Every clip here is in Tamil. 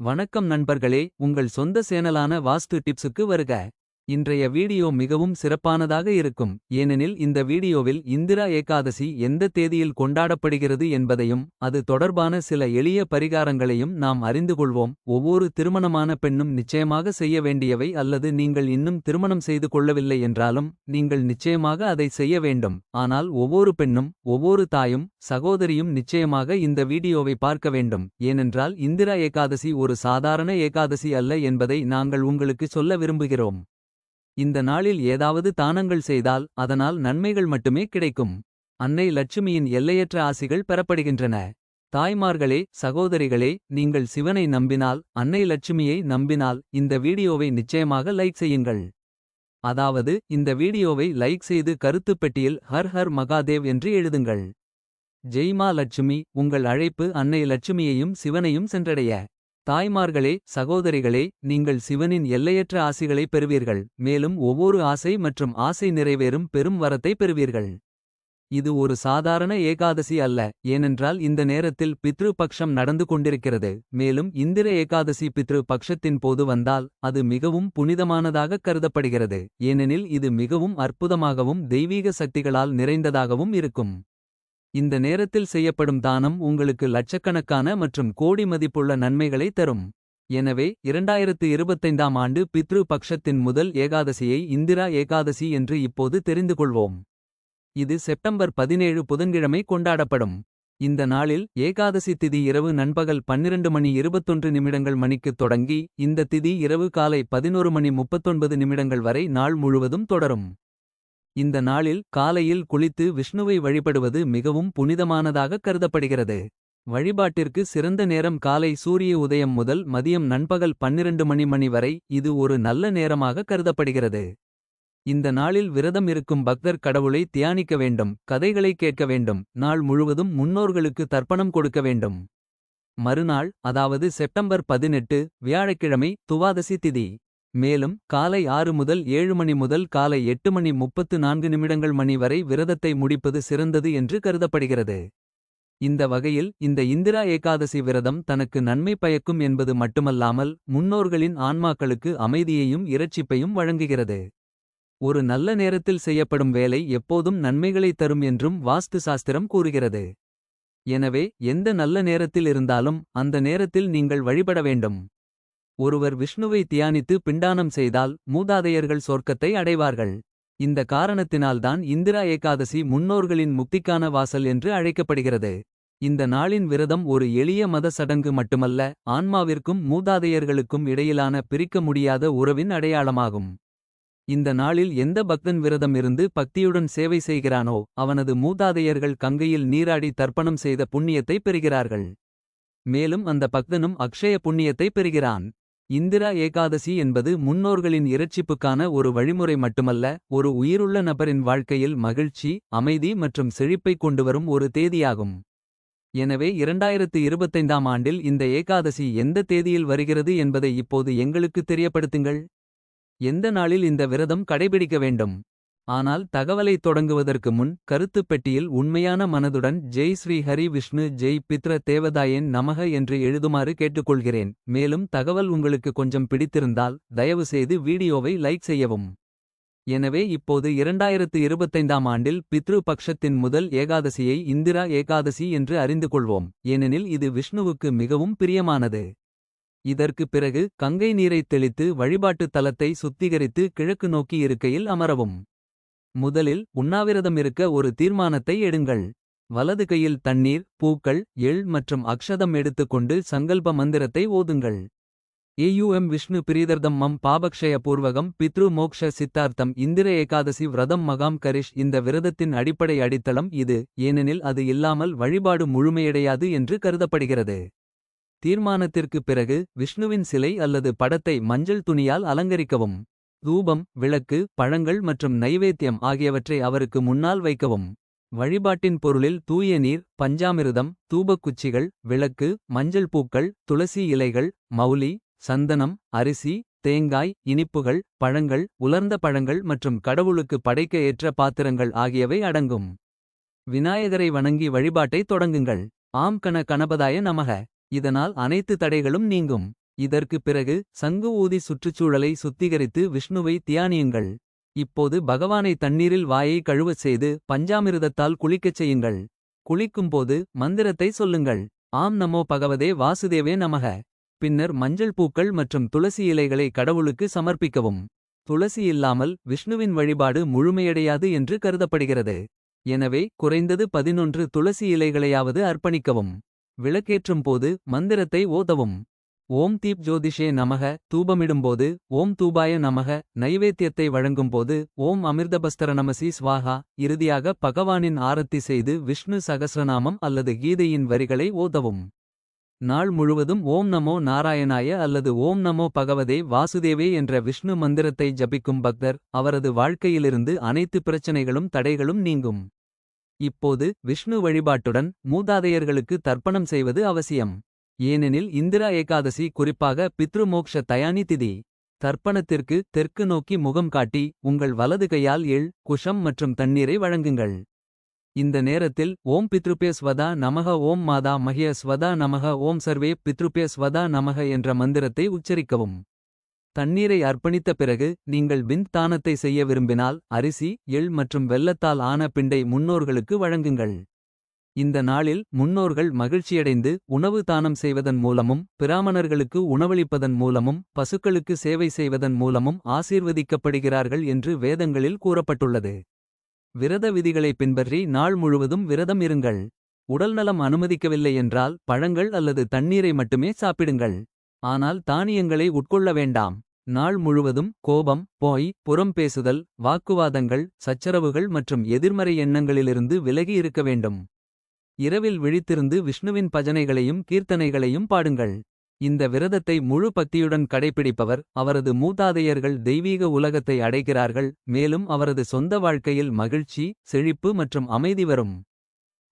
வணக்கம் நண்பர்களே உங்கள் சொந்த சேனலான வாஸ்து டிப்ஸுக்கு வருக. இன்றைய வீடியோ மிகவும் சிறப்பானதாக இருக்கும். ஏனெனில் இந்த வீடியோவில் இந்திரா ஏகாதசி எந்த தேதியில் கொண்டாடப்படுகிறது என்பதையும் அது தொடர்பான சில எளிய பரிகாரங்களையும் நாம் அறிந்து கொள்வோம். ஒவ்வொரு திருமணமான பெண்ணும் நிச்சயமாக செய்ய வேண்டியவை அல்லது நீங்கள் இன்னும் திருமணம் செய்து கொள்ளவில்லை என்றாலும் நீங்கள் நிச்சயமாக அதை செய்ய வேண்டும். ஆனால் ஒவ்வொரு பெண்ணும் ஒவ்வொரு தாயும் சகோதரியும் நிச்சயமாக இந்த வீடியோவை பார்க்க வேண்டும். ஏனென்றால் இந்திரா ஏகாதசி ஒரு சாதாரண ஏகாதசி அல்ல என்பதை நாங்கள் உங்களுக்கு சொல்ல விரும்புகிறோம். இந்த நாளில் ஏதாவது தானங்கள் செய்தால் அதனால் நன்மைகள் மட்டுமே கிடைக்கும். அன்னை லட்சுமியின் எல்லையற்ற ஆசிகள் பெறப்படுகின்றன. தாய்மார்களே சகோதரிகளே நீங்கள் சிவனை நம்பினால் அன்னை லட்சுமியை நம்பினால் இந்த வீடியோவை நிச்சயமாக லைக் செய்யுங்கள். அதாவது இந்த வீடியோவை லைக் செய்து கருத்துப் பெட்டியில் ஹர் ஹர் மகாதேவ் என்று எழுதுங்கள். ஜெய்மா லட்சுமி உங்கள் அழைப்பு அன்னை லட்சுமியையும் சிவனையும் சென்றடைய. தாய்மார்களே சகோதரிகளே நீங்கள் சிவனின் எல்லையற்ற ஆசிகளை பெறுவீர்கள் மேலும் ஒவ்வொரு ஆசை மற்றும் ஆசை நிறைவேறும் பெரும் வரத்தை பெறுவீர்கள். இது ஒரு சாதாரண ஏகாதசி அல்ல ஏனென்றால் இந்த நேரத்தில் பித்ரு பக்ஷம் நடந்து கொண்டிருக்கிறது மேலும் இந்திர ஏகாதசி பித்ரு பக்ஷத்தின் போது வந்தால் அது மிகவும் புனிதமானதாக கருதப்படுகிறது ஏனெனில் இது மிகவும் அற்புதமாகவும் தெய்வீக சக்திகளால் நிறைந்ததாகவும் இருக்கும். இந்த நேரத்தில் செய்யப்படும் தானம் உங்களுக்கு லட்சக்கணக்கான மற்றும் கோடி மதிப்புள்ள நன்மைகளை தரும். எனவே இரண்டாயிரத்து இருபத்தைந்தாம் ஆண்டு பித்ரு பக்ஷத்தின் முதல் ஏகாதசியை இந்திரா ஏகாதசி என்று இப்போது தெரிந்து கொள்வோம் இது செப்டம்பர் பதினேழு புதன்கிழமை கொண்டாடப்படும். இந்த நாளில் ஏகாதசி திதி இரவு நண்பகல் பன்னிரண்டு மணி இருபத்தொன்று நிமிடங்கள் மணிக்குத் தொடங்கி இந்த திதி இரவு காலை பதினோரு மணி முப்பத்தொன்பது நிமிடங்கள் வரை நாள் முழுவதும் தொடரும். இந்த நாளில் காலையில் குளித்து விஷ்ணுவை வழிபடுவது மிகவும் புனிதமானதாக கருதப்படுகிறது. வழிபாட்டிற்கு சிறந்த நேரம் காலை சூரிய உதயம் முதல் மதியம் நண்பகல் பன்னிரண்டு மணி மணி வரை இது ஒரு நல்ல நேரமாக கருதப்படுகிறது. இந்த நாளில் விரதம் இருக்கும் பக்தர் கடவுளை தியானிக்க வேண்டும் கதைகளை கேட்க வேண்டும் நாள் முழுவதும் முன்னோர்களுக்கு தர்ப்பணம் கொடுக்க வேண்டும். மறுநாள் அதாவது செப்டம்பர் பதினெட்டு வியாழக்கிழமை துவாதசி திதி. மேலும் காலை ஆறு முதல் ஏழு மணி முதல் காலை எட்டு மணி முப்பத்து நான்கு நிமிடங்கள் மணி வரை விரதத்தை முடிப்பது சிறந்தது என்று கருதப்படுகிறது. இந்த வகையில் இந்த இந்திரா ஏகாதசி விரதம் தனக்கு நன்மை பயக்கும் என்பது மட்டுமல்லாமல் முன்னோர்களின் ஆன்மாக்களுக்கு அமைதியையும் இரட்சிப்பையும் வழங்குகிறது. ஒரு நல்ல நேரத்தில் செய்யப்படும் வேலை எப்போதும் நன்மைகளை தரும் என்றும் வாஸ்து சாஸ்திரம் கூறுகிறது. எனவே எந்த நல்ல நேரத்தில் இருந்தாலும் அந்த நேரத்தில் நீங்கள் வழிபட வேண்டும். ஒருவர் விஷ்ணுவை தியானித்து பிண்டானம் செய்தால் மூதாதையர்கள் சொர்க்கத்தை அடைவார்கள். இந்த காரணத்தினால்தான் இந்திரா ஏகாதசி முன்னோர்களின் முக்திக்கான வாசல் என்று அழைக்கப்படுகிறது. இந்த நாளின் விரதம் ஒரு எளிய மத சடங்கு மட்டுமல்ல ஆன்மாவிற்கும் மூதாதையர்களுக்கும் இடையிலான பிரிக்க முடியாத உறவின் அடையாளமாகும். இந்த நாளில் எந்த பக்தன் விரதம் இருந்து பக்தியுடன் சேவை செய்கிறானோ அவனது மூதாதையர்கள் கங்கையில் நீராடி தர்ப்பணம் செய்த புண்ணியத்தை பெறுகிறார்கள். மேலும் அந்த பக்தனும் அக்ஷய புண்ணியத்தை பெறுகிறான். இந்திரா ஏகாதசி என்பது முன்னோர்களின் இரட்சிப்புக்கான ஒரு வழிமுறை மட்டுமல்ல ஒரு உயிருள்ள நபரின் வாழ்க்கையில் மகிழ்ச்சி அமைதி மற்றும் செழிப்பை கொண்டுவரும் ஒரு தேதியாகும். எனவே இரண்டாயிரத்து இருபத்தைந்தாம் ஆண்டில் இந்த ஏகாதசி எந்த தேதியில் வருகிறது என்பதை இப்போது எங்களுக்கு தெரியப்படுத்துங்கள். எந்த நாளில் இந்த விரதம் கடைபிடிக்க வேண்டும்? ஆனால் தகவலை தொடங்குவதற்கு முன் கருத்துப் பெட்டியில் உண்மையான மனதுடன் ஜெய் ஸ்ரீ ஹரி விஷ்ணு ஜெய் பித்ர தேவதாயன் நமக என்று எழுதுமாறு கேட்டுக்கொள்கிறேன். மேலும் தகவல் உங்களுக்கு கொஞ்சம் பிடித்திருந்தால் தயவுசெய்து வீடியோவை லைக் செய்யவும். எனவே இப்போது இரண்டாயிரத்து இருபத்தைந்தாம் ஆண்டில் பித்ரு பக்ஷத்தின் முதல் ஏகாதசியை இந்திரா ஏகாதசி என்று அறிந்து கொள்வோம். ஏனெனில் இது விஷ்ணுவுக்கு மிகவும் பிரியமானது. இதற்கு பிறகு கங்கை நீரைத் தெளித்து வழிபாட்டுத் தலத்தை சுத்திகரித்து கிழக்கு நோக்கி இருக்கையில் அமரவும். முதலில் உண்ணாவிரதம் இருக்க ஒரு தீர்மானத்தை எடுங்கள். வலது கையில் தண்ணீர் பூக்கள் எள் மற்றும் அக்ஷதம் எடுத்துக்கொண்டு சங்கல்ப மந்திரத்தை ஓதுங்கள். ஏயுஎம் விஷ்ணு பிரீதர்தம் மம் பாபக்ஷய பூர்வகம் பித்ரு மோக்ஷ சித்தார்த்தம் இந்திர ஏகாதசி விரதம் மகாம் கரிஷ் இந்த விரதத்தின் அடிப்படை அடித்தளம் இது ஏனெனில் அது இல்லாமல் வழிபாடு முழுமையடையாது என்று கருதப்படுகிறது. தீர்மானத்திற்கு பிறகு விஷ்ணுவின் சிலை அல்லது படத்தை மஞ்சள் துணியால் அலங்கரிக்கவும். தூபம் விளக்கு பழங்கள் மற்றும் நைவேத்தியம் ஆகியவற்றை அவருக்கு முன்னால் வைக்கவும். வழிபாட்டின் பொருளில் தூய நீர் பஞ்சாமிர்தம் தூபக்குச்சிகள் விளக்கு மஞ்சள் பூக்கள் துளசி இலைகள் மௌலி சந்தனம் அரிசி தேங்காய் இனிப்புகள் பழங்கள் உலர்ந்த பழங்கள் மற்றும் கடவுளுக்கு படைக்க ஏற்ற பாத்திரங்கள் ஆகியவை அடங்கும். விநாயகரை வணங்கி வழிபாட்டை தொடங்குங்கள். ஆம் கண கணபதாய நமக. இதனால் அனைத்து தடைகளும் நீங்கும். இதற்கு பிறகு சங்கு ஊதி சுற்றுச்சூழலை சுத்திகரித்து விஷ்ணுவை தியானியுங்கள். இப்போது பகவானை தண்ணீரில் வாயை கழுவச் செய்து பஞ்சாமிருதத்தால் குளிக்கச் செய்யுங்கள். குளிக்கும்போது மந்திரத்தை சொல்லுங்கள். ஆம் நமோ பகவதே வாசுதேவே நமக. பின்னர் மஞ்சள் பூக்கள் மற்றும் துளசி இலைகளை கடவுளுக்கு சமர்ப்பிக்கவும். துளசி இல்லாமல் விஷ்ணுவின் வழிபாடு முழுமையடையாது என்று கருதப்படுகிறது. எனவே குறைந்தது பதினொன்று துளசி இலைகளையாவது அர்ப்பணிக்கவும். விளக்கேற்றும் போது மந்திரத்தை ஓதவும். ஓம் தீப் ஜோதிஷே நமக. தூபமிடும்போது ஓம் தூபாய நமக. நைவேத்தியத்தை வழங்கும்போது ஓம் அமிர்தபஸ்தர நமசி ஸ்வாகா இறுதியாக பகவானின் ஆரத்தி செய்து விஷ்ணு சகசிரநாமம் அல்லது கீதையின் வரிகளை ஓதவும். நாள் முழுவதும் ஓம் நமோ நாராயணாய அல்லது ஓம் நமோ பகவதே வாசுதேவே என்ற விஷ்ணு மந்திரத்தை ஜபிக்கும் பக்தர். அவரது வாழ்க்கையிலிருந்து அனைத்து பிரச்சனைகளும் தடைகளும் நீங்கும். இப்போது விஷ்ணு வழிபாட்டுடன் மூதாதையர்களுக்கு தர்ப்பணம் செய்வது அவசியம். ஏனெனில் இந்திரா ஏகாதசி குறிப்பாக பித்ருமோக்ஷ தயானி திதி. தர்ப்பணத்திற்கு தெற்கு நோக்கி முகம் காட்டி உங்கள் வலது கையால் எள் குஷம் மற்றும் தண்ணீரை வழங்குங்கள். இந்த நேரத்தில் ஓம் பித்ருபே ஸ்வதா நமக ஓம் மாதா மஹிய ஸ்வதா நமக ஓம் சர்வே பித்ருபே ஸ்வதா நமக என்ற மந்திரத்தை உச்சரிக்கவும். தண்ணீரை அர்ப்பணித்த பிறகு நீங்கள் விந்த் தானத்தை செய்ய விரும்பினால் அரிசி எள் மற்றும் வெல்லத்தால் ஆன பிண்டை முன்னோர்களுக்கு வழங்குங்கள். இந்த நாளில் முன்னோர்கள் மகிழ்ச்சியடைந்து உணவு தானம் செய்வதன் மூலமும் பிராமணர்களுக்கு உணவளிப்பதன் மூலமும் பசுக்களுக்கு சேவை செய்வதன் மூலமும் ஆசீர்வதிக்கப்படுகிறார்கள் என்று வேதங்களில் கூறப்பட்டுள்ளது. விரத விதிகளை பின்பற்றி நாள் முழுவதும் விரதம் இருங்கள். உடல்நலம் அனுமதிக்கவில்லை என்றால் பழங்கள் அல்லது தண்ணீரை மட்டுமே சாப்பிடுங்கள். ஆனால் தானியங்களை உட்கொள்ள வேண்டாம். நாள் முழுவதும் கோபம் போய் புறம் பேசுதல் வாக்குவாதங்கள் சச்சரவுகள் மற்றும் எதிர்மறை எண்ணங்களிலிருந்து விலகி இருக்க வேண்டும். இரவில் விழித்திருந்து விஷ்ணுவின் பஜனைகளையும் கீர்த்தனைகளையும் பாடுங்கள். இந்த விரதத்தை முழு பக்தியுடன் கடைப்பிடிப்பவர் அவரது மூதாதையர்கள் தெய்வீக உலகத்தை அடைகிறார்கள் மேலும் அவரது சொந்த வாழ்க்கையில் மகிழ்ச்சி செழிப்பு மற்றும் அமைதி வரும்.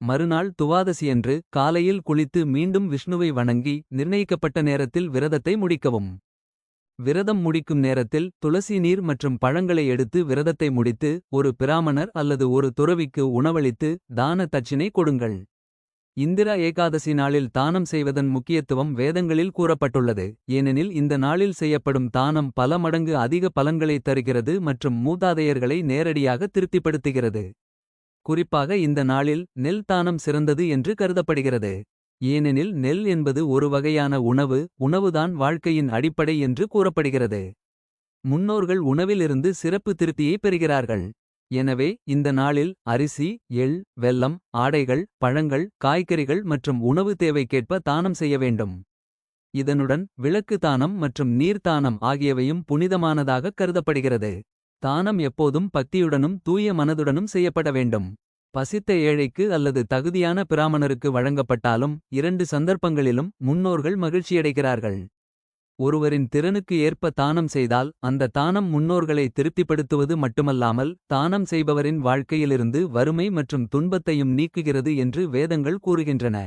மறுநாள் துவாதசியன்று காலையில் குளித்து மீண்டும் விஷ்ணுவை வணங்கி நிர்ணயிக்கப்பட்ட நேரத்தில் விரதத்தை முடிக்கவும். விரதம் முடிக்கும் நேரத்தில் துளசி நீர் மற்றும் பழங்களை எடுத்து விரதத்தை முடித்து ஒரு பிராமணர் அல்லது ஒரு துறவிக்கு உணவளித்து தான தட்சிணை கொடுங்கள். இந்திரா ஏகாதசி நாளில் தானம் செய்வதன் முக்கியத்துவம் வேதங்களில் கூறப்பட்டுள்ளது. ஏனெனில் இந்த நாளில் செய்யப்படும் தானம் பல மடங்கு அதிக பலன்களை தருகிறது மற்றும் மூதாதையர்களை நேரடியாக திருப்திப்படுத்துகிறது. குறிப்பாக இந்த நாளில் நெல் தானம் சிறந்தது என்று கருதப்படுகிறது. ஏனெனில் நெல் என்பது ஒரு வகையான உணவு உணவுதான் வாழ்க்கையின் அடிப்படை என்று கூறப்படுகிறது. முன்னோர்கள் உணவிலிருந்து சிறப்பு திருப்தியை பெறுகிறார்கள். எனவே இந்த நாளில் அரிசி எள் வெல்லம் ஆடைகள் பழங்கள் காய்கறிகள் மற்றும் உணவு தேவைக்கேற்ப தானம் செய்ய வேண்டும். இதனுடன் விளக்கு தானம் மற்றும் நீர் தானம் ஆகியவையும் புனிதமானதாக கருதப்படுகிறது. தானம் எப்போதும் பக்தியுடனும் தூய மனதுடனும் செய்யப்பட வேண்டும். பசித்த ஏழைக்கு அல்லது தகுதியான பிராமணருக்கு வழங்கப்பட்டாலும் இரண்டு சந்தர்ப்பங்களிலும் முன்னோர்கள் மகிழ்ச்சியடைகிறார்கள். ஒருவரின் திறனுக்கு ஏற்ப தானம் செய்தால் அந்த தானம் முன்னோர்களை திருப்திப்படுத்துவது மட்டுமல்லாமல் தானம் செய்பவரின் வாழ்க்கையிலிருந்து வறுமை மற்றும் துன்பத்தையும் நீக்குகிறது என்று வேதங்கள் கூறுகின்றன.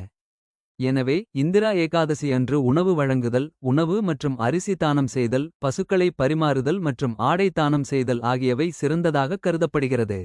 எனவே இந்திரா ஏகாதசி அன்று உணவு வழங்குதல் உணவு மற்றும் அரிசி தானம் செய்தல் பசுக்களை பரிமாறுதல் மற்றும் ஆடை தானம் செய்தல் ஆகியவை சிறந்ததாக கருதப்படுகிறது.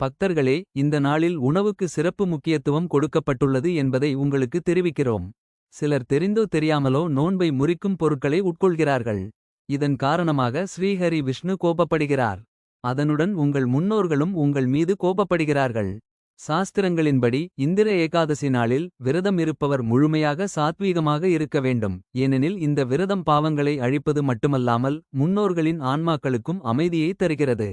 பக்தர்களே இந்த நாளில் உணவுக்கு சிறப்பு முக்கியத்துவம் கொடுக்கப்பட்டுள்ளது என்பதை உங்களுக்கு தெரிவிக்கிறோம். சிலர் தெரிந்தோ தெரியாமலோ நோன்பை முறிக்கும் பொருட்களை உட்கொள்கிறார்கள். இதன் காரணமாக ஸ்ரீஹரி விஷ்ணு கோபப்படுகிறார். அதனுடன் உங்கள் முன்னோர்களும் உங்கள் மீது கோபப்படுகிறார்கள். சாஸ்திரங்களின்படி இந்திர ஏகாதசி நாளில் விரதம் இருப்பவர் முழுமையாக சாத்வீகமாக இருக்க வேண்டும். ஏனெனில் இந்த விரதம் பாவங்களை அழிப்பது மட்டுமல்லாமல் முன்னோர்களின் ஆன்மாக்களுக்கும் அமைதியை தருகிறது.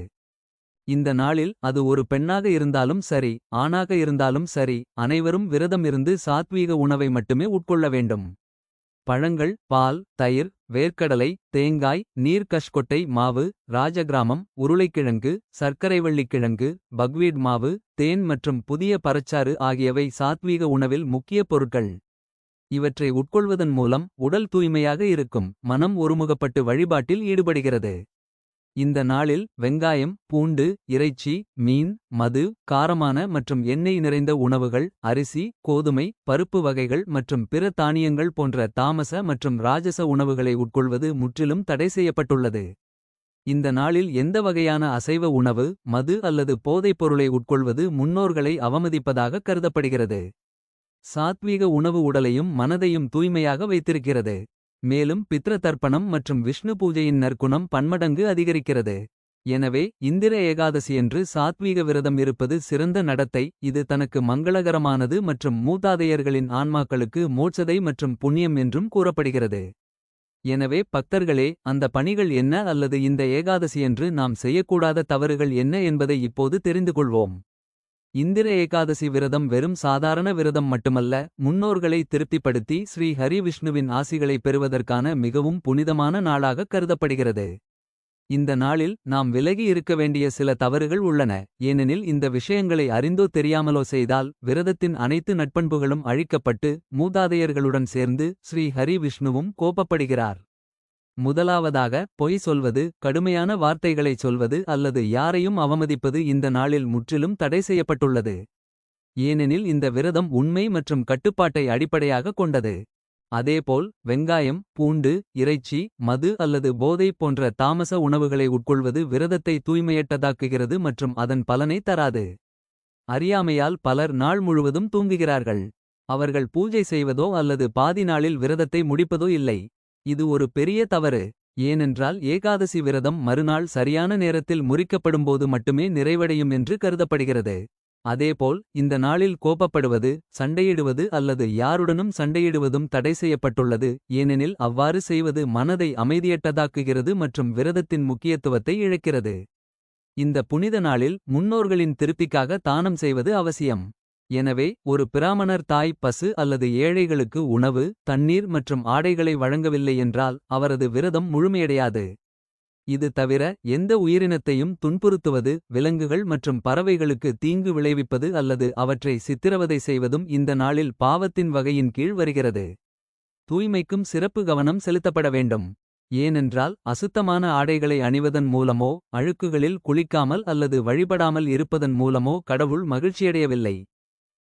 இந்த நாளில் அது ஒரு பெண்ணாக இருந்தாலும் சரி ஆணாக இருந்தாலும் சரி அனைவரும் விரதம் இருந்து சாத்வீக உணவை மட்டுமே உட்கொள்ள வேண்டும். பழங்கள் பால் தயிர் வேர்க்கடலை தேங்காய் நீர்கஷ்கொட்டை மாவு ராஜகிராமம் உருளைக்கிழங்கு சர்க்கரைவள்ளிக்கிழங்கு பக்வீட் மாவு தேன் மற்றும் புதிய பறச்சாறு ஆகியவை சாத்வீக உணவில் முக்கிய பொருட்கள். இவற்றை உட்கொள்வதன் மூலம் உடல் தூய்மையாக இருக்கும் மனம் ஒருமுகப்பட்டு வழிபாட்டில் ஈடுபடுகிறது. இந்த நாளில் வெங்காயம் பூண்டு இறைச்சி மீன் மது காரமான மற்றும் எண்ணெய் நிறைந்த உணவுகள் அரிசி கோதுமை பருப்பு வகைகள் மற்றும் பிற தானியங்கள் போன்ற தாமச மற்றும் ராஜச உணவுகளை உட்கொள்வது முற்றிலும் தடை செய்யப்பட்டுள்ளது. இந்த நாளில் எந்த வகையான அசைவ உணவு மது அல்லது போதைப் பொருளை உட்கொள்வது முன்னோர்களை அவமதிப்பதாக கருதப்படுகிறது. சாத்வீக உணவு உடலையும் மனதையும் தூய்மையாக வைத்திருக்கிறது. மேலும் பித்ர தர்ப்பணம் மற்றும் விஷ்ணு பூஜையின் நற்குணம் பன்மடங்கு அதிகரிக்கிறது. எனவே இந்திர ஏகாதசியன்று சாத்வீக விரதம் இருப்பது சிறந்த நடத்தை இது தனக்கு மங்களகரமானது மற்றும் மூதாதையர்களின் ஆன்மாக்களுக்கு மோட்சதை மற்றும் புண்ணியம் என்றும் கூறப்படுகிறது. எனவே பக்தர்களே அந்த பணிகள் என்ன அல்லது இந்த ஏகாதசியன்று நாம் செய்யக்கூடாத தவறுகள் என்ன என்பதை இப்போது தெரிந்து கொள்வோம். இந்திர ஏகாதசி விரதம் வெறும் சாதாரண விரதம் மட்டுமல்ல முன்னோர்களை திருப்திப்படுத்தி ஸ்ரீ ஹரி விஷ்ணுவின் ஆசிகளை பெறுவதற்கான மிகவும் புனிதமான நாளாக கருதப்படுகிறது. இந்த நாளில் நாம் விலகி இருக்க வேண்டிய சில தவறுகள் உள்ளன ஏனெனில் இந்த விஷயங்களை அறிந்தோ தெரியாமலோ செய்தால் விரதத்தின் அனைத்து நட்பண்புகளும் அழிக்கப்பட்டு மூதாதையர்களுடன் சேர்ந்து ஸ்ரீ ஹரி விஷ்ணுவும் கோபப்படுகிறார். முதலாவதாக பொய் சொல்வது கடுமையான வார்த்தைகளைச் சொல்வது அல்லது யாரையும் அவமதிப்பது இந்த நாளில் முற்றிலும் தடை செய்யப்பட்டுள்ளது. ஏனெனில் இந்த விரதம் உண்மை மற்றும் கட்டுப்பாட்டை அடிப்படையாக கொண்டது. அதேபோல் வெங்காயம் பூண்டு இறைச்சி மது அல்லது போதை போன்ற தாமச உணவுகளை உட்கொள்வது விரதத்தை தூய்மையற்றதாக்குகிறது மற்றும் அதன் பலனை தராது. அறியாமையால் பலர் நாள் முழுவதும் தூங்குகிறார்கள். அவர்கள் பூஜை செய்வதோ அல்லது பாதி நாளில் விரதத்தை முடிப்பதோ இல்லை. இது ஒரு பெரிய தவறு. ஏனென்றால் ஏகாதசி விரதம் மறுநாள் சரியான நேரத்தில் முறிக்கப்படும்போது மட்டுமே நிறைவடையும் என்று கருதப்படுகிறது. அதேபோல் இந்த நாளில் கோபப்படுவது சண்டையிடுவது அல்லது யாருடனும் சண்டையிடுவதும் தடை செய்யப்பட்டுள்ளது ஏனெனில் அவ்வாறு செய்வது மனதை அமைதியற்றதாக்குகிறது மற்றும் விரதத்தின் முக்கியத்துவத்தை இழக்கிறது. இந்த புனித நாளில் முன்னோர்களின் திருப்திக்காக தானம் செய்வது அவசியம். எனவே ஒரு பிராமணர் தாய் பசு அல்லது ஏழைகளுக்கு உணவு தண்ணீர் மற்றும் ஆடைகளை வழங்கவில்லை என்றால் அவரது விரதம் முழுமையடையாது. இது தவிர எந்த உயிரினத்தையும் துன்புறுத்துவது விலங்குகள் மற்றும் பறவைகளுக்கு தீங்கு விளைவிப்பது அல்லது அவற்றை சித்திரவதை செய்வதும் இந்த நாளில் பாவத்தின் வகையின் கீழ் வருகிறது. தூய்மைக்கும் சிறப்பு கவனம் செலுத்தப்பட வேண்டும். ஏனென்றால் அசுத்தமான ஆடைகளை அணிவதன் மூலமோ அழுக்குகளில் குளிக்காமல் அல்லது வழிபடாமல் இருப்பதன் மூலமோ கடவுள் மகிழ்ச்சியடையவில்லை.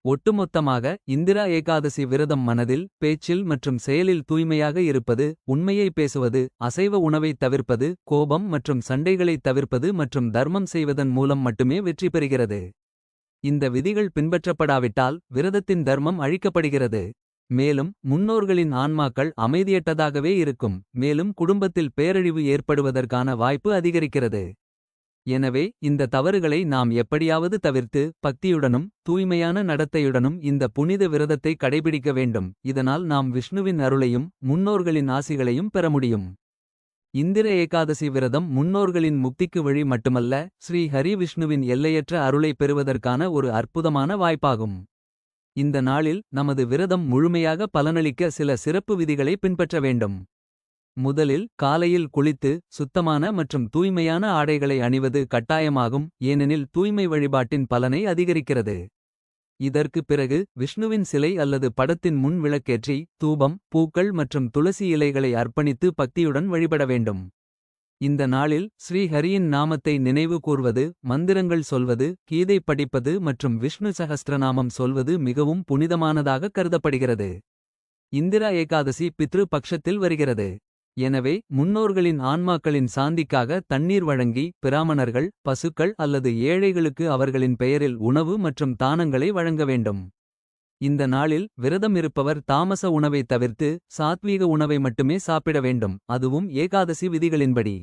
ஒட்டுமொத்தமாக இந்திரா ஏகாதசி விரதம் மனதில் பேச்சில் மற்றும் செயலில் தூய்மையாக இருப்பது உண்மையை பேசுவது அசைவ உணவைத் தவிர்ப்பது கோபம் மற்றும் சண்டைகளைத் தவிர்ப்பது மற்றும் தர்மம் செய்வதன் மூலம் மட்டுமே வெற்றி பெறுகிறது. இந்த விதிகள் பின்பற்றப்படாவிட்டால் விரதத்தின் தர்மம் அழிக்கப்படுகிறது. மேலும் முன்னோர்களின் ஆன்மாக்கள் அமைதியற்றதாகவே இருக்கும் மேலும் குடும்பத்தில் பேரழிவு ஏற்படுவதற்கான வாய்ப்பு அதிகரிக்கிறது. எனவே இந்த தவறுகளை நாம் எப்படியாவது தவிர்த்து பக்தியுடனும் தூய்மையான நடத்தையுடனும் இந்த புனித விரதத்தை கடைபிடிக்க வேண்டும் இதனால் நாம் விஷ்ணுவின் அருளையும் முன்னோர்களின் ஆசிகளையும் பெற முடியும். இந்திர ஏகாதசி விரதம் முன்னோர்களின் முக்திக்கு வழி மட்டுமல்ல ஸ்ரீ ஹரி விஷ்ணுவின் எல்லையற்ற அருளை பெறுவதற்கான ஒரு அற்புதமான வாய்ப்பாகும். இந்த நாளில் நமது விரதம் முழுமையாக பலனளிக்க சில சிறப்பு விதிகளை பின்பற்ற வேண்டும். முதலில் காலையில் குளித்து சுத்தமான மற்றும் தூய்மையான ஆடைகளை அணிவது கட்டாயமாகும் ஏனெனில் தூய்மை வழிபாட்டின் பலனை அதிகரிக்கிறது. இதற்கு பிறகு விஷ்ணுவின் சிலை அல்லது படத்தின் முன் விளக்கேற்றி தூபம் பூக்கள் மற்றும் துளசி இலைகளை அர்ப்பணித்து பக்தியுடன் வழிபட வேண்டும். இந்த நாளில் ஸ்ரீஹரியின் நாமத்தை நினைவு கூர்வது மந்திரங்கள் சொல்வது கீதை படிப்பது மற்றும் விஷ்ணு சகஸ்திரநாமம் சொல்வது மிகவும் புனிதமானதாக கருதப்படுகிறது. இந்திரா ஏகாதசி பித்ரு பக்ஷத்தில் வருகிறது. எனவே முன்னோர்களின் ஆன்மாக்களின் சாந்திக்காக தண்ணீர் வழங்கி பிராமணர்கள் பசுக்கள் அல்லது ஏழைகளுக்கு அவர்களின் பெயரில் உணவு மற்றும் தானங்களை வழங்க வேண்டும். இந்த நாளில் விரதம் இருப்பவர் தாமச உணவை தவிர்த்து சாத்வீக உணவை மட்டுமே சாப்பிட வேண்டும் அதுவும் ஏகாதசி விதிகளின்படி.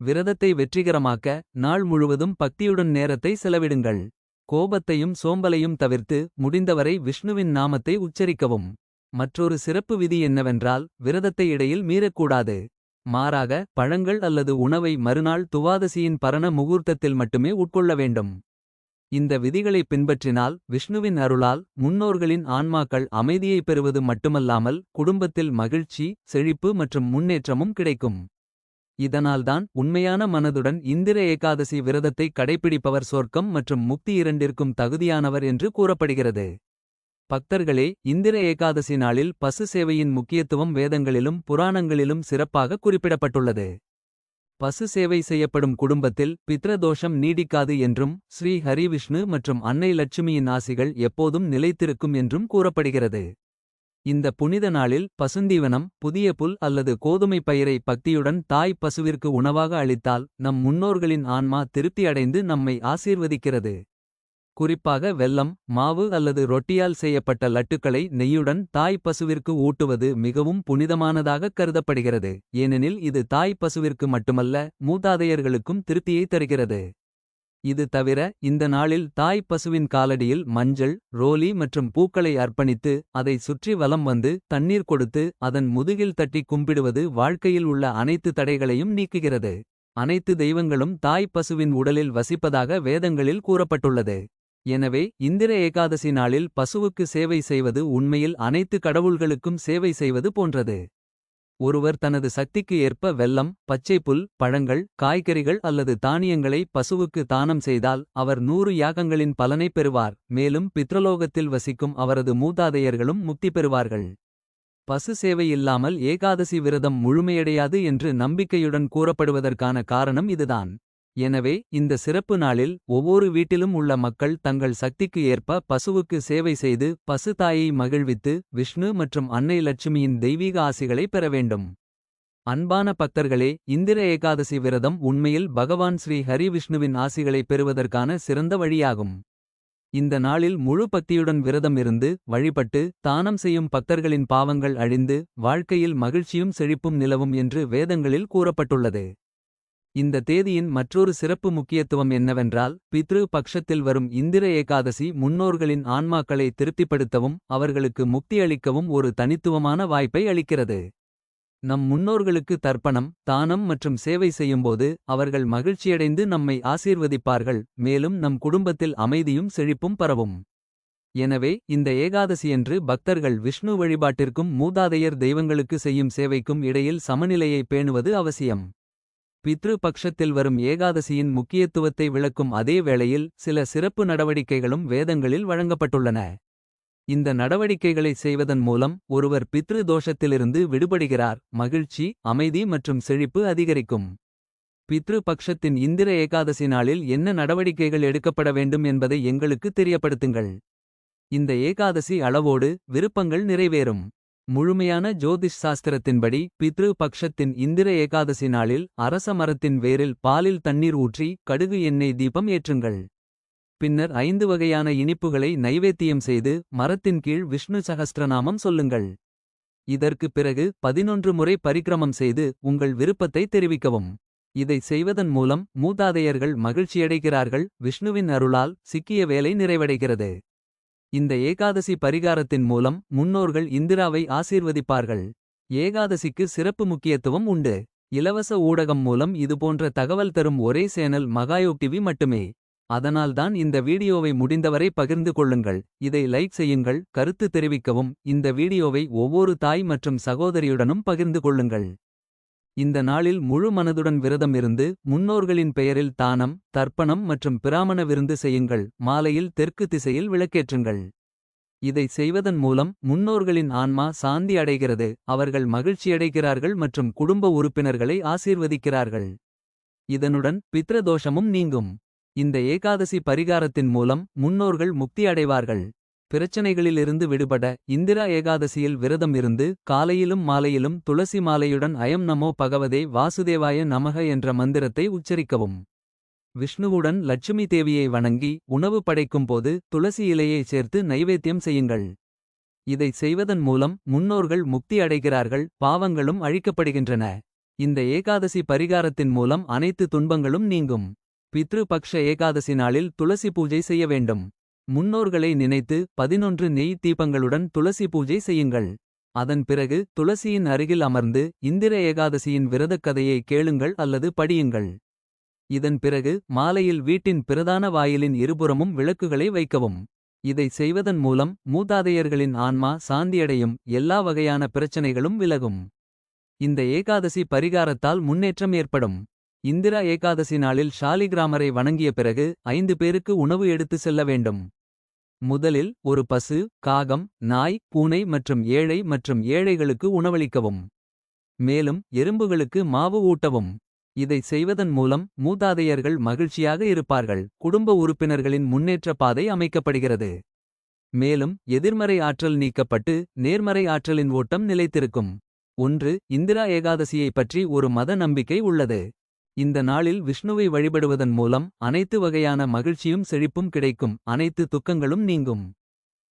விரதத்தை வெற்றிகரமாக்க நாள் முழுவதும் பக்தியுடன் நேரத்தை செலவிடுங்கள். கோபத்தையும் சோம்பலையும் தவிர்த்து முடிந்தவரை விஷ்ணுவின் நாமத்தை உச்சரிக்கவும். மற்றொரு சிறப்பு விதி என்னவென்றால் விரதத்தை இடையில் மீறக்கூடாது. மாறாக பழங்கள் அல்லது உணவை மறுநாள் துவாதசியின் பரண முகூர்த்தத்தில் மட்டுமே உட்கொள்ள வேண்டும். இந்த விதிகளை பின்பற்றினால் விஷ்ணுவின் அருளால் முன்னோர்களின் ஆன்மாக்கள் அமைதியை பெறுவது மட்டுமல்லாமல் குடும்பத்தில் மகிழ்ச்சி செழிப்பு மற்றும் முன்னேற்றமும் கிடைக்கும். இதனால்தான் உண்மையான மனதுடன் இந்திர ஏகாதசி விரதத்தை கடைப்பிடிப்பவர் சொர்க்கம் மற்றும் முக்தி இரண்டிற்கும் தகுதியானவர் என்று கூறப்படுகிறது. பக்தர்களே இந்திர ஏகாதசி நாளில் பசு சேவையின் முக்கியத்துவம் வேதங்களிலும் புராணங்களிலும் சிறப்பாக குறிப்பிடப்பட்டுள்ளது. பசு சேவை செய்யப்படும் குடும்பத்தில் பித்ரதோஷம் நீடிக்காது என்றும் ஸ்ரீ ஹரிவிஷ்ணு மற்றும் அன்னை லட்சுமியின் ஆசிகள் எப்போதும் நிலைத்திருக்கும் என்றும் கூறப்படுகிறது. இந்த புனித நாளில் பசுந்தீவனம் புதிய புல் அல்லது கோதுமை பயிரை பக்தியுடன் தாய் பசுவிற்கு உணவாக அளித்தால் நம் முன்னோர்களின் ஆன்மா திருப்தி அடைந்து நம்மை ஆசீர்வதிக்கிறது. குறிப்பாக வெல்லம் மாவு அல்லது ரொட்டியால் செய்யப்பட்ட லட்டுக்களை நெய்யுடன் தாய் பசுவிற்கு ஊட்டுவது மிகவும் புனிதமானதாகக் கருதப்படுகிறது. ஏனெனில் இது தாய் பசுவிற்கு மட்டுமல்ல மூதாதையர்களுக்கும் திருப்தியை தருகிறது. இது தவிர இந்த நாளில் தாய் பசுவின் காலடியில் மஞ்சள் ரோலி மற்றும் பூக்களை அர்ப்பணித்து அதை சுற்றி வலம் வந்து தண்ணீர் கொடுத்து அதன் முதுகில் தட்டி கும்பிடுவது வாழ்க்கையில் உள்ள அனைத்து தடைகளையும் நீக்குகிறது. அனைத்து தெய்வங்களும் தாய் பசுவின் உடலில் வசிப்பதாக வேதங்களில் கூறப்பட்டுள்ளது. எனவே இந்திர ஏகாதசி நாளில் பசுவுக்கு சேவை செய்வது உண்மையில் அனைத்து கடவுள்களுக்கும் சேவை செய்வது போன்றது. ஒருவர் தனது சக்திக்கு ஏற்ப வெல்லம் பச்சைப்புல் பழங்கள் காய்கறிகள் அல்லது தானியங்களை பசுவுக்கு தானம் செய்தால் அவர் நூறு யாகங்களின் பலனைப் பெறுவார் மேலும் பித்ரலோகத்தில் வசிக்கும் அவரது மூதாதையர்களும் முக்தி பெறுவார்கள். பசு சேவை இல்லாமல் ஏகாதசி விரதம் முழுமையடையாது என்று நம்பிக்கையுடன் கூறப்படுவதற்கான காரணம் இதுதான். எனவே இந்த சிறப்பு நாளில் ஒவ்வொரு வீட்டிலும் உள்ள மக்கள் தங்கள் சக்திக்கு ஏற்ப பசுவுக்கு சேவை செய்து பசு தாயை மகிழ்வித்து விஷ்ணு மற்றும் அன்னை லட்சுமியின் தெய்வீக ஆசிகளை பெற வேண்டும். அன்பான பக்தர்களே இந்திர ஏகாதசி விரதம் உண்மையில் பகவான் ஸ்ரீ ஹரி விஷ்ணுவின் ஆசிகளை பெறுவதற்கான சிறந்த வழியாகும். இந்த நாளில் முழு பக்தியுடன் விரதம் இருந்து வழிபட்டு தானம் செய்யும் பக்தர்களின் பாவங்கள் அழிந்து வாழ்க்கையில் மகிழ்ச்சியும் செழிப்பும் நிலவும் என்று வேதங்களில் கூறப்பட்டுள்ளது. இந்த தேதியின் மற்றொரு சிறப்பு முக்கியத்துவம் என்னவென்றால் பித்ரு பக்ஷத்தில் வரும் இந்திர ஏகாதசி முன்னோர்களின் ஆன்மாக்களை திருப்திப்படுத்தவும் அவர்களுக்கு முக்தியளிக்கவும் ஒரு தனித்துவமான வாய்ப்பை அளிக்கிறது. நம் முன்னோர்களுக்கு தர்ப்பணம் தானம் மற்றும் சேவை செய்யும்போது அவர்கள் மகிழ்ச்சியடைந்து நம்மை ஆசீர்வதிப்பார்கள் மேலும் நம் குடும்பத்தில் அமைதியும் செழிப்பும் பரவும். எனவே இந்த ஏகாதசியன்று பக்தர்கள் விஷ்ணு வழிபாட்டிற்கும் மூதாதையர் தெய்வங்களுக்கு செய்யும் சேவைக்கும் இடையில் சமநிலையை பேணுவது அவசியம். பித்ரு பக்ஷத்தில் வரும் ஏகாதசியின் முக்கியத்துவத்தை விளக்கும் அதே வேளையில் சில சிறப்பு நடவடிக்கைகளும் வேதங்களில் வழங்கப்பட்டுள்ளன. இந்த நடவடிக்கைகளை செய்வதன் மூலம் ஒருவர் பித்ரு தோஷத்திலிருந்து விடுபடுகிறார் மகிழ்ச்சி அமைதி மற்றும் செழிப்பு அதிகரிக்கும். பித்ரு பக்ஷத்தின் இந்திர ஏகாதசி நாளில் என்ன நடவடிக்கைகள் எடுக்கப்பட வேண்டும் என்பதை எங்களுக்கு தெரியப்படுத்துங்கள். இந்த ஏகாதசி அளவோடு விருப்பங்கள் நிறைவேறும். முழுமையான ஜோதிஷ் சாஸ்திரத்தின்படி பித்ரு பக்ஷத்தின் இந்திர ஏகாதசி நாளில் அரச மரத்தின் வேரில் பாலில் தண்ணீர் ஊற்றி கடுகு எண்ணெய் தீபம் ஏற்றுங்கள். பின்னர் ஐந்து வகையான இனிப்புகளை நைவேத்தியம் செய்து மரத்தின் கீழ் விஷ்ணு சகஸ்திரநாமம் சொல்லுங்கள். இதற்கு பிறகு பதினொன்று முறை பரிக்கிரமம் செய்து உங்கள் விருப்பத்தை தெரிவிக்கவும். இதை செய்வதன் மூலம் மூதாதையர்கள் மகிழ்ச்சியடைகிறார்கள் விஷ்ணுவின் அருளால் சிக்கிய வேலை நிறைவடைகிறது. இந்த ஏகாதசி பரிகாரத்தின் மூலம் முன்னோர்கள் இந்திராவை ஆசீர்வதிப்பார்கள். ஏகாதசிக்கு சிறப்பு முக்கியத்துவம் உண்டு. இலவச ஊடகம் மூலம் இதுபோன்ற தகவல் தரும் ஒரே சேனல் மகாயோக் டிவி மட்டுமே. அதனால்தான் இந்த வீடியோவை முடிந்தவரை பகிர்ந்து கொள்ளுங்கள். இதை லைக் செய்யுங்கள் கருத்து தெரிவிக்கவும். இந்த வீடியோவை ஒவ்வொரு தாய் மற்றும் சகோதரியுடனும் பகிர்ந்து கொள்ளுங்கள். இந்த நாளில் முழு மனதுடன் விரதம் இருந்து முன்னோர்களின் பெயரில் தானம் தர்ப்பணம் மற்றும் பிராமண விருந்து செய்யுங்கள். மாலையில் தெற்கு திசையில் விளக்கேற்றுங்கள். இதை செய்வதன் மூலம் முன்னோர்களின் ஆன்மா சாந்தி அடைகிறது. அவர்கள் மகிழ்ச்சியடைகிறார்கள் மற்றும் குடும்ப உறுப்பினர்களை ஆசீர்வதிக்கிறார்கள். இதனுடன் பித்ரதோஷமும் நீங்கும். இந்த ஏகாதசி பரிகாரத்தின் மூலம் முன்னோர்கள் முக்தி அடைவார்கள். பிரச்சனைகளிலிருந்து விடுபட இந்திரா ஏகாதசியில் விரதம் இருந்து காலையிலும் மாலையிலும் துளசி மாலையுடன் அயம் நமோ பகவதே வாசுதேவாய நமக என்ற மந்திரத்தை உச்சரிக்கவும். விஷ்ணுவுடன் லட்சுமி தேவியை வணங்கி உணவு படைக்கும் போது துளசி இலையை சேர்த்து நைவேத்தியம் செய்யுங்கள். இதை செய்வதன் மூலம் முன்னோர்கள் முக்தி அடைகிறார்கள் பாவங்களும் அழிக்கப்படுகின்றன. இந்த ஏகாதசி பரிகாரத்தின் மூலம் அனைத்து துன்பங்களும் நீங்கும். பித்ரு பக்ஷ ஏகாதசி நாளில் துளசி பூஜை செய்ய வேண்டும். முன்னோர்களை நினைத்து பதினொன்று நெய் தீபங்களுடன் துளசி பூஜை செய்யுங்கள். அதன் பிறகு துளசியின் அருகில் அமர்ந்து இந்திர ஏகாதசியின் விரதக் கதையை கேளுங்கள் அல்லது படியுங்கள். இதன் பிறகு மாலையில் வீட்டின் பிரதான வாயிலின் இருபுறமும் விளக்குகளை வைக்கவும். இதை செய்வதன் மூலம் மூதாதையர்களின் ஆன்மா சாந்தியடையும் எல்லா வகையான பிரச்சனைகளும் விலகும். இந்த ஏகாதசி பரிகாரத்தால் முன்னேற்றம் ஏற்படும். இந்திரா ஏகாதசி நாளில் ஷாலிகிராமரை வணங்கிய பிறகு ஐந்து பேருக்கு உணவு எடுத்து செல்ல வேண்டும். முதலில் ஒரு பசு காகம் நாய் பூனை மற்றும் ஏழை மற்றும் ஏழைகளுக்கு உணவளிக்கவும். மேலும் எறும்புகளுக்கு மாவு ஊட்டவும். இதை செய்வதன் மூலம் மூதாதையர்கள் மகிழ்ச்சியாக இருப்பார்கள். குடும்ப உறுப்பினர்களின் முன்னேற்ற பாதை அமைக்கப்படுகிறது. மேலும் எதிர்மறை ஆற்றல் நீக்கப்பட்டு நேர்மறை ஆற்றலின் ஓட்டம் நிலைத்திருக்கும். ஒன்று இந்திரா ஏகாதசியை பற்றி ஒரு மத நம்பிக்கை உள்ளது. இந்த நாளில் விஷ்ணுவை வழிபடுவதன் மூலம் அனைத்து வகையான மகிழ்ச்சியும் செழிப்பும் கிடைக்கும் அனைத்து துக்கங்களும் நீங்கும்.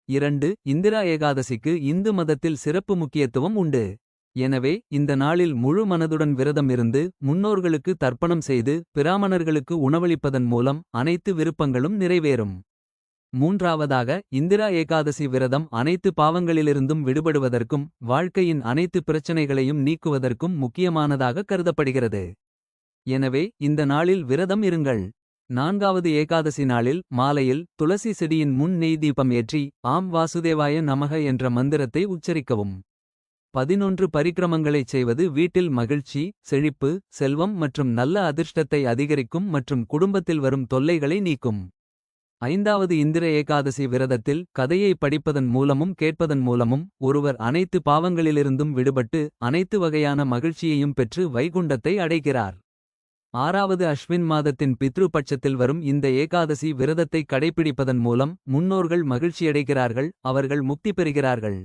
இரண்டு இந்திரா ஏகாதசிக்கு இந்து மதத்தில் சிறப்பு முக்கியத்துவம் உண்டு. எனவே இந்த நாளில் முழு மனதுடன் விரதம் இருந்து முன்னோர்களுக்கு தர்ப்பணம் செய்து பிராமணர்களுக்கு உணவளிப்பதன் மூலம் அனைத்து விருப்பங்களும் நிறைவேறும். மூன்றாவதாக இந்திரா ஏகாதசி விரதம் அனைத்து பாவங்களிலிருந்தும் விடுபடுவதற்கும் வாழ்க்கையின் அனைத்து பிரச்சனைகளையும் நீக்குவதற்கும் முக்கியமானதாக கருதப்படுகிறது. எனவே இந்த நாளில் விரதம் இருங்கள். நான்காவது ஏகாதசி நாளில் மாலையில் துளசி செடியின் முன் நெய் தீபம் ஏற்றி ஆம் வாசுதேவாய நமக என்ற மந்திரத்தை உச்சரிக்கவும். பதினொன்று பரிக்கிரமங்களைச் செய்வது வீட்டில் மகிழ்ச்சி செழிப்பு செல்வம் மற்றும் நல்ல அதிர்ஷ்டத்தை அதிகரிக்கும் மற்றும் குடும்பத்தில் வரும் தொல்லைகளை நீக்கும். ஐந்தாவது இந்திர ஏகாதசி விரதத்தில் கதையை படிப்பதன் மூலமும் கேட்பதன் மூலமும் ஒருவர் அனைத்து பாவங்களிலிருந்தும் விடுபட்டு அனைத்து வகையான மகிழ்ச்சியையும் பெற்று வைகுண்டத்தை அடைகிறார். ஆறாவது அஸ்வின் மாதத்தின் பித்ரு பட்சத்தில் வரும் இந்த ஏகாதசி விரதத்தை கடைப்பிடிப்பதன் மூலம் முன்னோர்கள் மகிழ்ச்சியடைகிறார்கள் அவர்கள் முக்தி பெறுகிறார்கள்.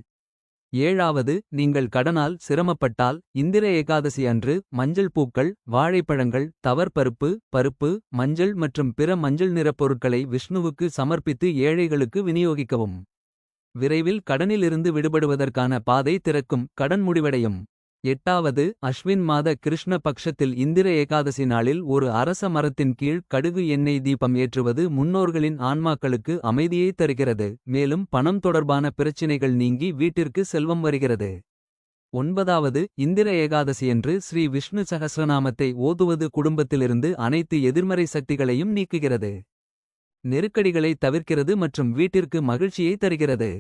ஏழாவது நீங்கள் கடனால் சிரமப்பட்டால் இந்திர ஏகாதசி அன்று மஞ்சள் பூக்கள் வாழைப்பழங்கள் தவற்பருப்பு பருப்பு மஞ்சள் மற்றும் பிற மஞ்சள் நிறப் பொருட்களை விஷ்ணுவுக்கு சமர்ப்பித்து ஏழைகளுக்கு விநியோகிக்கவும். விரைவில் கடனிலிருந்து விடுபடுவதற்கான பாதை திறக்கும் கடன் முடிவடையும். எட்டாவது அஸ்வின் மாத கிருஷ்ண பக்ஷத்தில் இந்திர ஏகாதசி நாளில் ஒரு அரச மரத்தின் கீழ் கடுகு எண்ணெய் தீபம் ஏற்றுவது முன்னோர்களின் ஆன்மாக்களுக்கு அமைதியை தருகிறது மேலும் பணம் தொடர்பான பிரச்சினைகள் நீங்கி வீட்டிற்கு செல்வம் வருகிறது. ஒன்பதாவது இந்திர ஏகாதசியன்று ஸ்ரீ விஷ்ணு சகசிரநாமத்தை ஓதுவது குடும்பத்திலிருந்து அனைத்து எதிர்மறை சக்திகளையும் நீக்குகிறது. நெருக்கடிகளை தவிர்க்கிறது மற்றும் வீட்டிற்கு மகிழ்ச்சியை தருகிறது.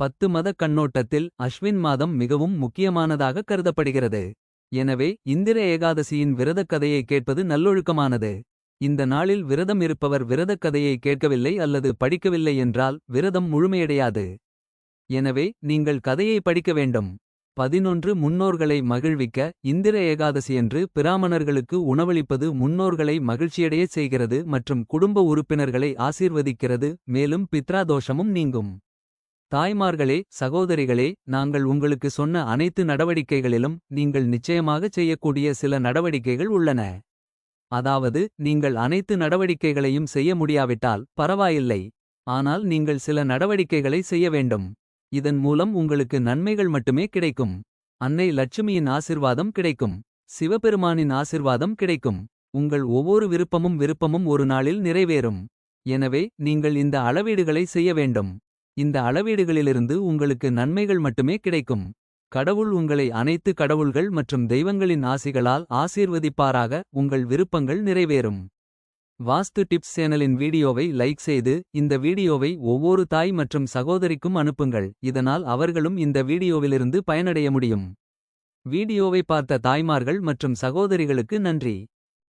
பத்து மத கண்ணோட்டத்தில் அஸ்வின் மாதம் மிகவும் முக்கியமானதாக கருதப்படுகிறது. எனவே இந்திர ஏகாதசியின் விரதக் கதையை கேட்பது நல்லொழுக்கமானது. இந்த நாளில் விரதம் இருப்பவர் விரதக் கதையை கேட்கவில்லை அல்லது படிக்கவில்லை என்றால் விரதம் முழுமையடையாது. எனவே நீங்கள் கதையை படிக்க வேண்டும். பதினொன்று முன்னோர்களை மகிழ்விக்க இந்திர ஏகாதசியன்று பிராமணர்களுக்கு உணவளிப்பது முன்னோர்களை மகிழ்ச்சியடையச் செய்கிறது மற்றும் குடும்ப உறுப்பினர்களை ஆசீர்வதிக்கிறது மேலும் பித்ரா தோஷமும் நீங்கும். தாய்மார்களே சகோதரிகளே நாங்கள் உங்களுக்கு சொன்ன அனைத்து நடவடிக்கைகளிலும் நீங்கள் நிச்சயமாகச் செய்யக்கூடிய சில நடவடிக்கைகள் உள்ளன. அதாவது நீங்கள் அனைத்து நடவடிக்கைகளையும் செய்ய முடியாவிட்டால் பரவாயில்லை. ஆனால் நீங்கள் சில நடவடிக்கைகளை செய்ய வேண்டும். இதன் மூலம் உங்களுக்கு நன்மைகள் மட்டுமே கிடைக்கும். அன்னை லட்சுமியின் ஆசிர்வாதம் கிடைக்கும். சிவபெருமானின் ஆசிர்வாதம் கிடைக்கும். உங்கள் ஒவ்வொரு விருப்பமும் விருப்பமும் ஒரு நாளில் நிறைவேறும். எனவே நீங்கள் இந்த அளவீடுகளை செய்ய வேண்டும். இந்த அளவீடுகளிலிருந்து உங்களுக்கு நன்மைகள் மட்டுமே கிடைக்கும். கடவுள் உங்களை அனைத்து கடவுள்கள் மற்றும் தெய்வங்களின் ஆசிகளால் ஆசீர்வதிப்பாராக உங்கள் விருப்பங்கள் நிறைவேறும். வாஸ்து டிப்ஸ் சேனலின் வீடியோவை லைக் செய்து இந்த வீடியோவை ஒவ்வொரு தாய் மற்றும் சகோதரிக்கும் அனுப்புங்கள் இதனால் அவர்களும் இந்த வீடியோவிலிருந்து பயனடைய முடியும். வீடியோவை பார்த்த தாய்மார்கள் மற்றும் சகோதரிகளுக்கு நன்றி.